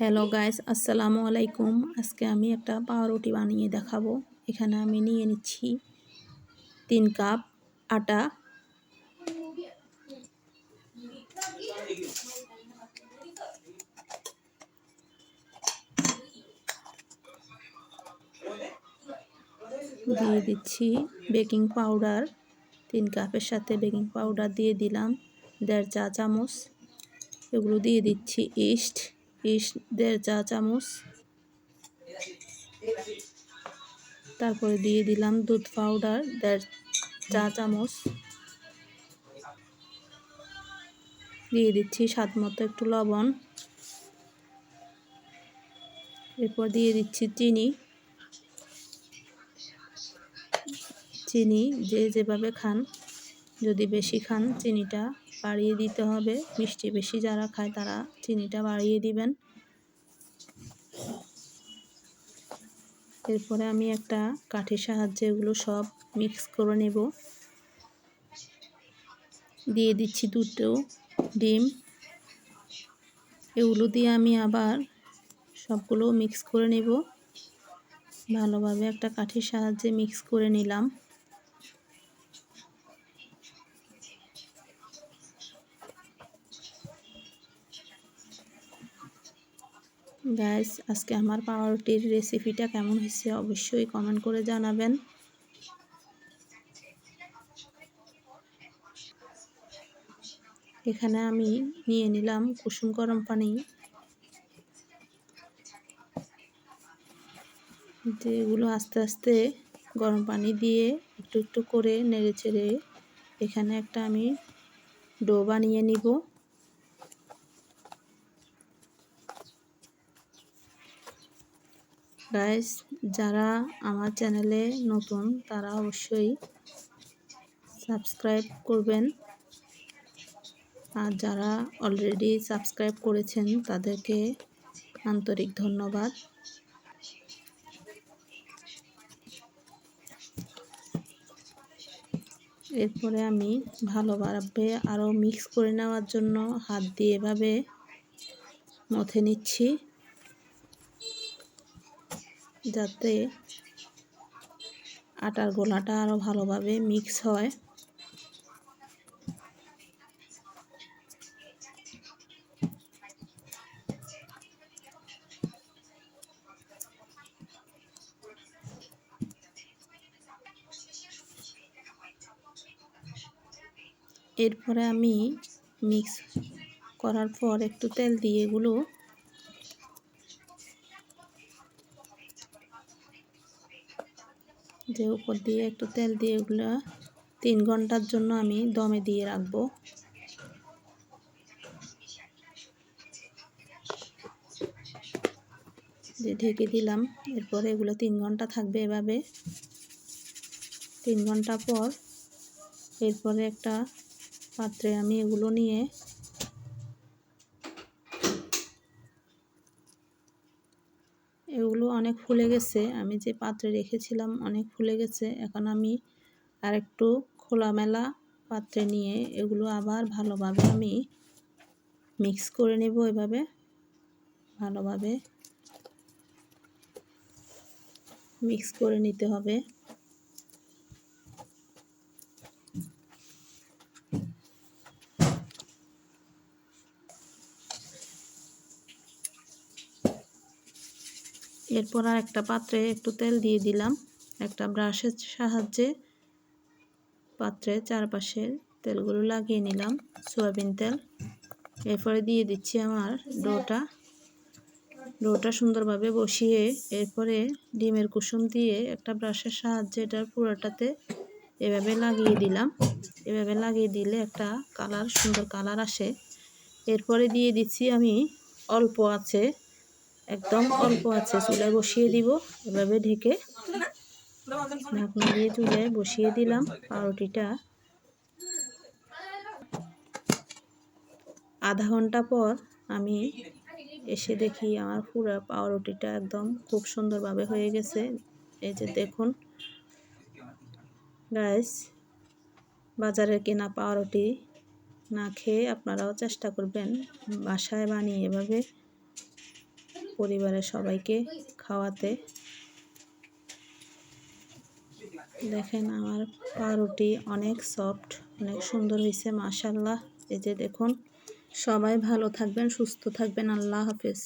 Hello guys আসসালামু আলাইকুম আজকে আমি একটা পাউরুটি বানিয়ে দেখাবো। এখানে আমি নিয়ে নিচ্ছি তিন কাপ আটা। দিয়ে দিচ্ছি বেকিং পাউডার। তিন কাপের সাথে বেকিং পাউডার দিয়ে দিলাম। দেড় চা চামচ। এগুলো দিয়ে দিচ্ছি ইস্ট। ইস্ট দেড় চা চামচ। তারপরে দিয়ে দিলাম দুধ পাউডার, দেড় চা চামচ। দিয়ে দিচ্ছি স্বাদ মতো একটু লবণ। এরপর দিয়ে দিচ্ছি চিনি। চিনি যে যেভাবে খান, যদি বেশি খান চিনিটা বাড়িয়ে দিতে হবে। মিষ্টি বেশি যারা খায় তারা চিনিটা বাড়িয়ে দিবেন। এরপরে আমি একটা কাঠের সাহায্যে এগুলো সব মিক্স করে নেব। দিয়ে দিচ্ছি দুটো ডিম। এগুলো দিয়ে আমি আবার সবগুলো মিক্স করে নেব। ভালোভাবে একটা কাঠির সাহায্যে মিক্স করে নিলাম। গ্যাস আজকে আমার পাউরুটির রেসিপিটা কেমন হয়েছে অবশ্যই কমেন্ট করে জানাবেন। এখানে আমি নিয়ে নিলাম কুসুম গরম পানি। যেগুলো আস্তে আস্তে গরম পানি দিয়ে একটু একটু করে নেড়ে চেড়ে এখানে একটা আমি ডো বানিয়ে নিব। গাইস, যারা আমার চ্যানেলে নতুন, তারা অবশ্যই সাবস্ক্রাইব করবেন। আর যারা অলরেডি সাবস্ক্রাইব করেছেন, তাদেরকে আন্তরিক ধন্যবাদ। এরপরে আমি ভালোভাবে আরও মিক্স করে নেওয়ার জন্য হাত দিয়ে এভাবে মথে নিচ্ছি। যাতে আটার গোলাটা আরও ভালোভাবে মিক্স হয়। এরপরে আমি মিক্স করার পর একটু তেল দিয়ে এগুলো যে উপর দিয়ে একটু তেল দিয়ে এগুলো তিন ঘণ্টার জন্য আমি দমে দিয়ে রাখব। যে ঢেকে দিলাম, এরপরে এগুলো তিন ঘণ্টা থাকবে এভাবে। তিন ঘণ্টা পর এরপরে একটা পাত্রে আমি এগুলো নিয়ে এগুলো অনেক ফুলে গেছে। আমি যে পাত্রে রেখেছিলাম অনেক ফুলে গেছে। এখন আমি আর একটু খোলামেলা পাত্রে নিয়ে এগুলো আবার ভালোভাবে আমি মিক্স করে নেব এভাবে। ভালোভাবে মিক্স করে নিতে হবে। এরপর আর একটা পাত্রে একটু তেল দিয়ে দিলাম। একটা ব্রাশের সাহায্যে পাত্রে চারপাশে তেলগুলো লাগিয়ে নিলাম, সয়াবিন তেল। এরপরে দিয়ে দিচ্ছি আমার ডোটা। ডোটা সুন্দরভাবে বসিয়ে এরপরে ডিমের কুসুম দিয়ে একটা ব্রাশের সাহায্যে এটার পুরোটাতে এভাবে লাগিয়ে দিলাম। এভাবে লাগিয়ে দিলে একটা কালার, সুন্দর কালার আসে। এরপরে দিয়ে দিচ্ছি আমি অল্প আছে একদম অল্প আছে, চুলায় বসিয়ে দিব। এভাবে ঢেকে ঢাকনা দিয়ে চুলায় বসিয়ে দিলাম পাউরুটিটা। আধা ঘণ্টা পর আমি এসে দেখি আমার পুরো পাউরুটিটা একদম খুব সুন্দরভাবে হয়ে গেছে। এই যে দেখুন গাইস বাজারের কেনা পাউরুটি না খেয়ে আপনারাও চেষ্টা করবেন বাসায় বানিয়ে এভাবে পরিবারের সবাইকে খাওয়াতে। দেখেন আমার পাউরুটি অনেক সফট অনেক সুন্দর হয়েছে মাশাল্লাহ এই যে দেখুন, সবাই ভালো থাকবেন, সুস্থ থাকবেন, আল্লাহ হাফেজ।